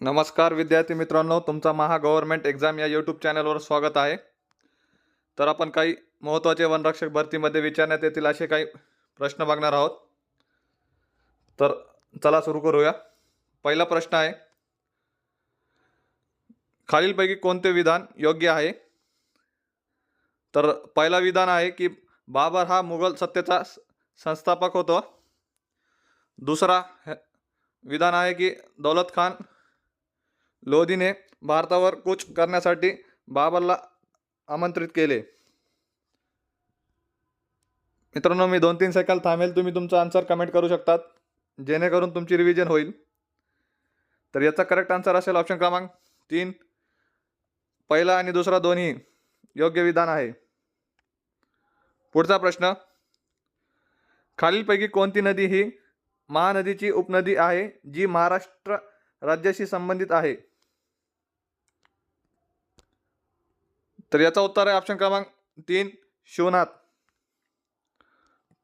नमस्कार विद्यार्थी मित्रांनो तुमचा महा गव्हर्मेंट एक्झाम या यूट्यूब चॅनलवर स्वागत आहे. तर आपण काही महत्त्वाचे वनरक्षक भरतीमध्ये विचारण्यात येतील असे काही प्रश्न बघणार आहोत. तर चला सुरू करूया. पहिला प्रश्न आहे खालीलपैकी कोणते विधान योग्य आहे? तर पहिला विधान आहे की बाबर हा मुघल सत्तेचा संस्थापक होतो. दुसरा विधान आहे की दौलत खान लोधीने भारतावर कूच करण्यासाठी बाबरला आमंत्रित केले. मित्रांनो मी दोन तीन सेकंद थांबेल. तुम्ही तुमचा आन्सर कमेंट करू शकतात. जेणेकरून तुमची रिव्हिजन होईल. तर याचा करेक्ट आन्सर असेल ऑप्शन क्रमांक तीन. पहिला आणि दुसरा दोन्ही योग्य विधान आहे. पुढचा प्रश्न. खालीलपैकी कोणती नदी ही महानदीची उपनदी आहे जी महाराष्ट्र राज्याशी संबंधित आहे? तर याचा उत्तर आहे ऑप्शन क्रमांक तीन शिवनाथ.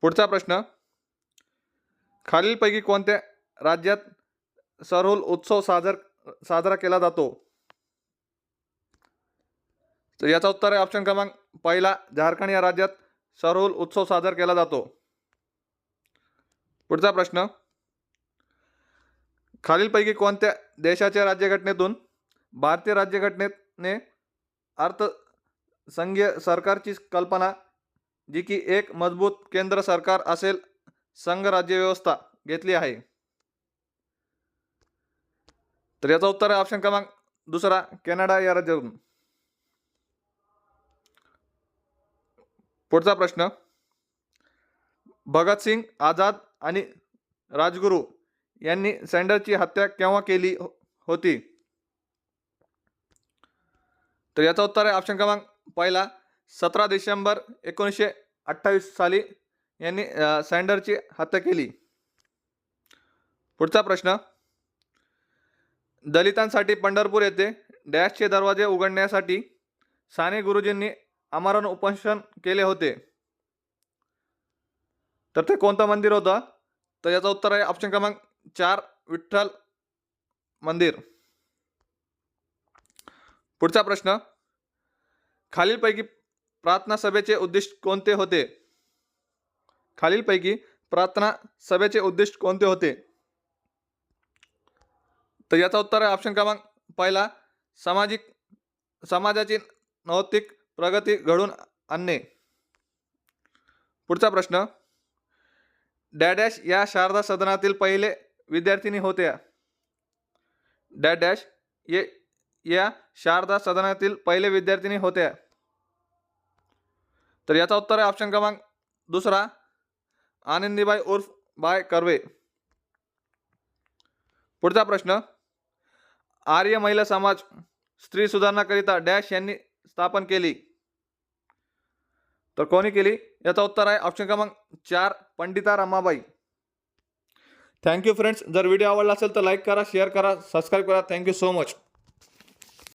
पुढचा प्रश्न. खालीलपैकी कोणत्या राज्यात सरहुल उत्सव साजर साजरा केला जातो? तर याचा उत्तर आहे ऑप्शन क्रमांक पहिला झारखंड या राज्यात सरहुल उत्सव साजरा केला जातो. पुढचा प्रश्न. खालीलपैकी कोणत्या देशाच्या राज्यघटनेतून भारतीय राज्यघटनेने अर्थ संघीय सरकारची कल्पना जी की एक मजबूत केंद्र सरकार असेल संघ राज्य व्यवस्था घेतली आहे. तर याचा उत्तर आहे ऑप्शन क्रमांक दुसरा कॅनडा या राज्यातून पुढचा प्रश्न भगतसिंग आझाद आणि राजगुरू यांनी सँडरची हत्या केव्हा केली हो-, होती? तर याचा उत्तर आहे ऑप्शन क्रमांक पहिला सतरा डिसेंबर एकोणीसशे अठ्ठावीस साली यांनी सँडरची हत्या केली. पुढचा प्रश्न. दलितांसाठी पंढरपूर येथे डॅशचे दरवाजे उघडण्यासाठी साने गुरुजींनी आमरण उपोषण केले होते. तर ते कोणतं मंदिर होतं? तर याचं उत्तर आहे ऑप्शन क्रमांक चार विठ्ठल मंदिर. पुढचा प्रश्न. खालीलपैकी प्रार्थना सभेचे उद्दिष्ट कोणते होते? खालीलपैकी प्रार्थना सभेचे उद्दिष्ट कोणते होते? तर याचा उत्तर आहे ऑप्शन क्रमांक पहिला सामाजिक समाजाची नैतिक प्रगती घडून आणणे. पुढचा प्रश्न डॅडॅश या शारदा सदनातील पहिले विद्यार्थिनी होत्या. डॅडॅश ये या शारदा सदनातील पहिले विद्यार्थिनी होत्या. तर याचा उत्तर आहे ऑप्शन क्रमांक दुसरा. आनंदीबाई उर्फ बाय कर्वे. पुढचा प्रश्न. आर्य महिला समाज स्त्री सुधारणाकरिता डॅश यांनी स्थापन केली. तर कोणी केली? याचा उत्तर आहे ऑप्शन क्रमांक चार Pandita Ramabai. Thank you friends जर व्हिडिओ आवडला असेल तर लाईक करा शेअर करा सबस्क्राईब करा. Thank you so much